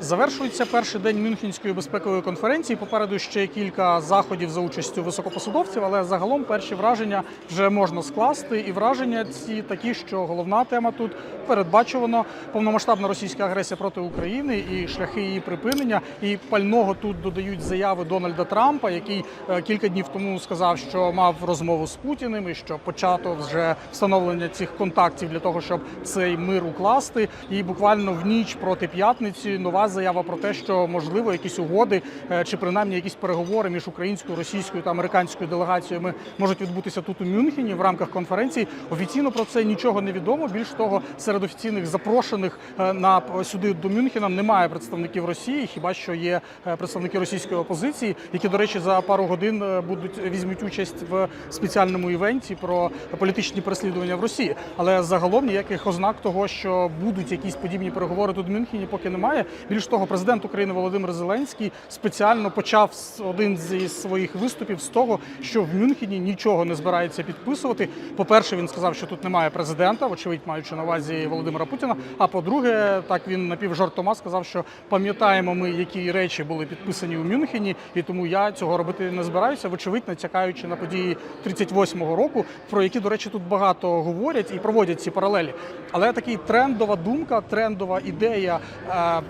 Завершується перший день Мюнхенської безпекової конференції. Попереду ще кілька заходів за участю високопосадовців, але загалом перші враження вже можна скласти. І враження ці такі, що головна тема тут передбачувано повномасштабна російська агресія проти України і шляхи її припинення. І пального тут додають заяви Дональда Трампа, який е, кілька днів тому сказав, що мав розмову з Путіним і що почато вже встановлення цих контактів для того, щоб цей мир укласти. І буквально в ніч проти п'ятниці нова заява про те, що можливо якісь угоди е, чи принаймні якісь переговори між українською, російською та американською делегаціями можуть відбутися тут у Мюнхені в рамках конференції. Офіційно про це нічого не відомо. Більш того, серед офіційних запрошених е, на сюди до Мюнхена немає представників Росії, хіба що є е, представники російської опозиції, які, до речі, за пару годин е, будуть візьмуть участь в спеціальному івенті про політичні переслідування в Росії. Але загалом ніяких ознак того, що будуть якісь подібні переговори тут в Мюнхені, поки немає. Більш того, президент України Володимир Зеленський спеціально почав один зі своїх виступів з того, що в Мюнхені нічого не збирається підписувати. По-перше, він сказав, що тут немає президента, вочевидь, маючи на увазі Володимира Путіна. А по-друге, так він напівжартома сказав, що пам'ятаємо ми, які речі були підписані у Мюнхені, і тому я цього робити не збираюся. Вочевидь, натякаючи на події 38-го року, про які, до речі, тут багато говорять і проводять ці паралелі. Але такий трендова думка, трендова ідея е,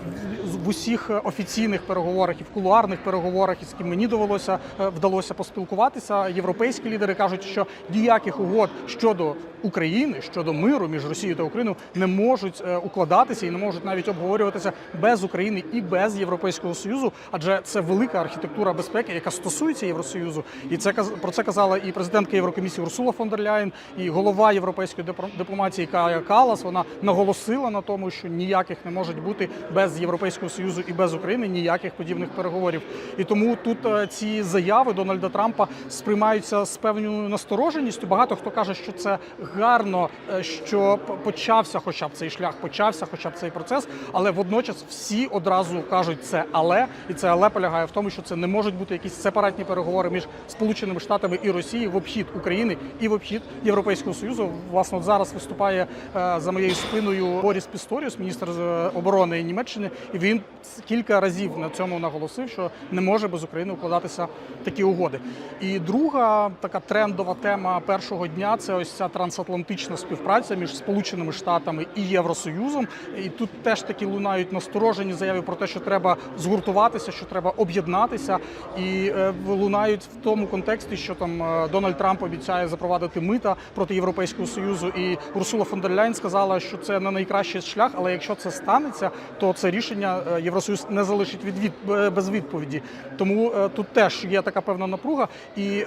в- усіх офіційних переговорах і в кулуарних переговорах, із ким мені довелося е, вдалося поспілкуватися. Європейські лідери кажуть, що ніяких угод щодо України, щодо миру між Росією та Україною не можуть е, укладатися і не можуть навіть обговорюватися без України і без Європейського союзу, адже це велика архітектура безпеки, яка стосується Євросоюзу. І це про це казала і президентка Єврокомісії Урсула фон дер Ляєн, і голова європейської дипломатії Кая Калас. Вона наголосила на тому, що ніяких не можуть бути без Європейського союзу і без України ніяких подібних переговорів. І тому тут е, ці заяви Дональда Трампа сприймаються з певною настороженістю. Багато хто каже, що це гарно, е, що почався, хоча б цей шлях, почався, хоча б цей процес, але водночас всі одразу кажуть це але, і це але полягає в тому, що це не можуть бути якісь сепаратні переговори між Сполученими Штатами і Росією в обхід України і в обхід Європейського союзу. Власне, от зараз виступає е, за моєю спиною Боріс Пісторіус, міністр оборони Німеччини, і він кілька разів на цьому наголосив, що не може без України укладатися такі угоди. І друга така трендова тема першого дня це ось ця трансатлантична співпраця між Сполученими Штатами і Євросоюзом. І тут теж такі лунають насторожені заяви про те, що треба згуртуватися, що треба об'єднатися, і е, лунають в тому контексті, що там е, Дональд Трамп обіцяє запровадити мита проти Європейського союзу, і Урсула фон дер Ляйн сказала, що це не найкращий шлях, але якщо це станеться, то це рішення е, Євросоюз не залишить від, від е, без відповіді. Тому е, тут теж є така певна напруга, і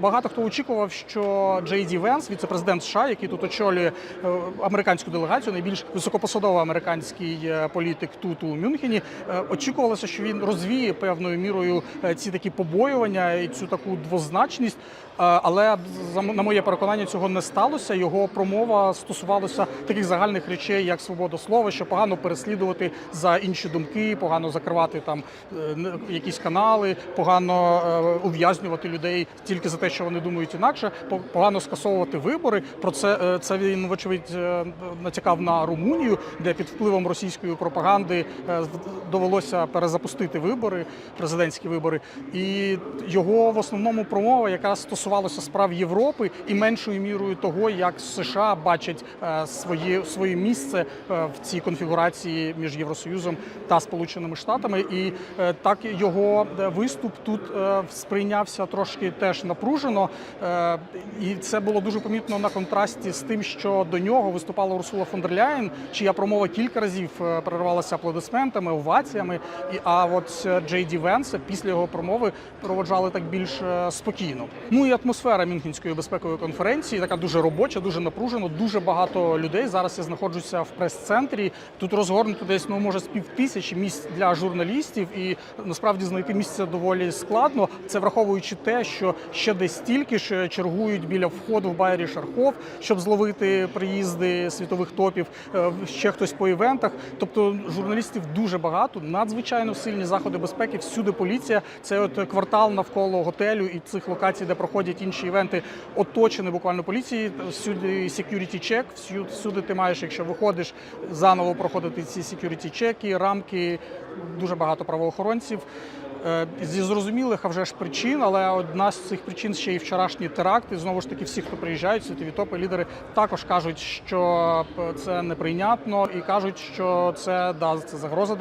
багато хто очікував, що Джей Ді Венс, віце-президент США, який тут очолює американську делегацію, найбільш високопосадовий американський політик тут у Мюнхені, очікувалося, що він розвіє певною мірою ці такі побоювання і цю таку двозначність. Е, Але на моє переконання цього не сталося. Його промова стосувалася таких загальних речей, як свобода слова, що погано переслідувати за інші думки, погано закривати там е, якісь канали, погано е, ув'язнювати людей тільки за те, що вони думають інакше, погано скасовувати вибори. Про це це він вочевидь натякав на Румунію, де під впливом російської пропаганди довелося перезапустити вибори, президентські вибори. І його в основному промова, яка стосувалася справ Європи і меншою мірою того, як США бачать е, своє своє місце е, в цій конфігурації між Євросоюзом та Сполученими Штатами. І е, так його виступ тут сприйнявся трошки теж напружено. І це було дуже помітно на контрасті з тим, що до нього виступала Урсула фон дер Ляєн, чия промова кілька разів перервалася аплодисментами, оваціями. А от Джей Ді Венса після його промови проводжали так більш спокійно. Ну і атмосфера Мюнхенської безпекової конференції така дуже робоча, дуже напружена, дуже багато людей. Зараз я знаходжуся в прес-центрі. Тут розгорнуто десь ну може з півтисячі місць для журналістів, і насправді знайти місце доволі складно. Це враховуючи те, що ще десь стільки ж чергують біля входу в Байері Шархов, щоб зловити приїзди світових топів. е, Ще хтось по івентах. Тобто журналістів дуже багато, надзвичайно сильні заходи безпеки. Всюди поліція. Це от квартал навколо готелю і цих локацій, де проходять проходять інші івенти, оточені буквально поліції. Всюди security check, всюди, ти маєш, якщо виходиш, заново проходити ці security чеки, рамки, дуже багато правоохоронців. Е, Зі зрозумілих, а вже ж причин, але одна з цих причин ще й вчорашні теракти. Знову ж таки, всі, хто приїжджають, світові топи, лідери також кажуть, що це неприйнятно, і кажуть, що це да, це загроза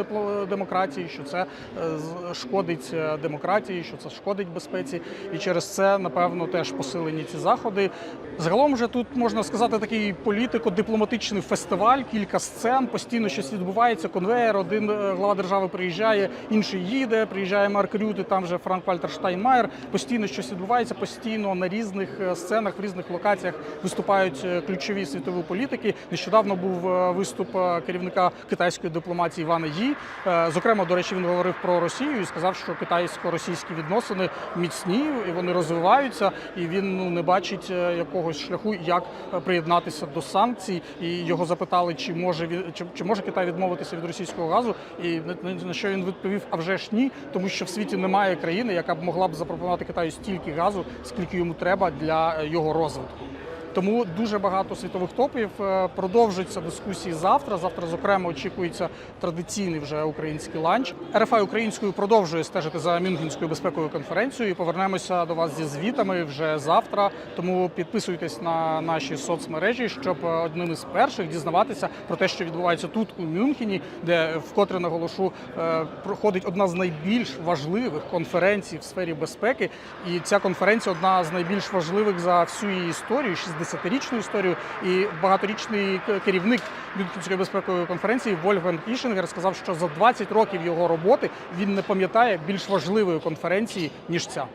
демократії, що це е, шкодить е, демократії, що це шкодить безпеці. І через це, напевно, теж посилені ці заходи. Загалом вже тут можна сказати такий політико-дипломатичний фестиваль, кілька сцен, постійно щось відбувається. Конвеєр, один глава держави приїжджає, інший їде, приїжджає Марк Рют, там же Франк Вальтер Штайнмаєр. Постійно щось відбувається, постійно на різних е, сценах, в різних локаціях виступають е, ключові світові політики. Нещодавно був е, виступ керівника китайської дипломатії Івана Ї. Зокрема, до речі, він говорив про Росію і сказав, що китайсько-російські відносини міцні і вони розвиваються, і він ну не бачить якогось шляху, як приєднатися до санкцій. І його запитали, чи може чи, чи може Китай відмовитися від російського газу, і на що він відповів: а вже ж ні, тому що в світі немає країни, яка б могла б запропонувати Китаю стільки газу, скільки йому треба для е, його розвитку. Тому дуже багато світових топів Е, продовжуються дискусії завтра. Завтра, зокрема, очікується традиційний вже український ланч. РФА українською продовжує стежити за Мюнхенською безпековою конференцією. І повернемося до вас зі звітами вже завтра. Тому підписуйтесь на наші соцмережі, щоб е, одним із перших дізнаватися про те, що відбувається тут у Мюнхені, де вкотре наголошу е, проходить одна з найбільш важливих конференцій в сфері безпеки. І ця конференція одна з найбільш важливих за всю її історію, 60-річну історію. І багаторічний керівник Мюнхенської безпекової конференції Вольфганг Ішингер сказав, що за 20 років його роботи він не пам'ятає більш важливої конференції ніж ця.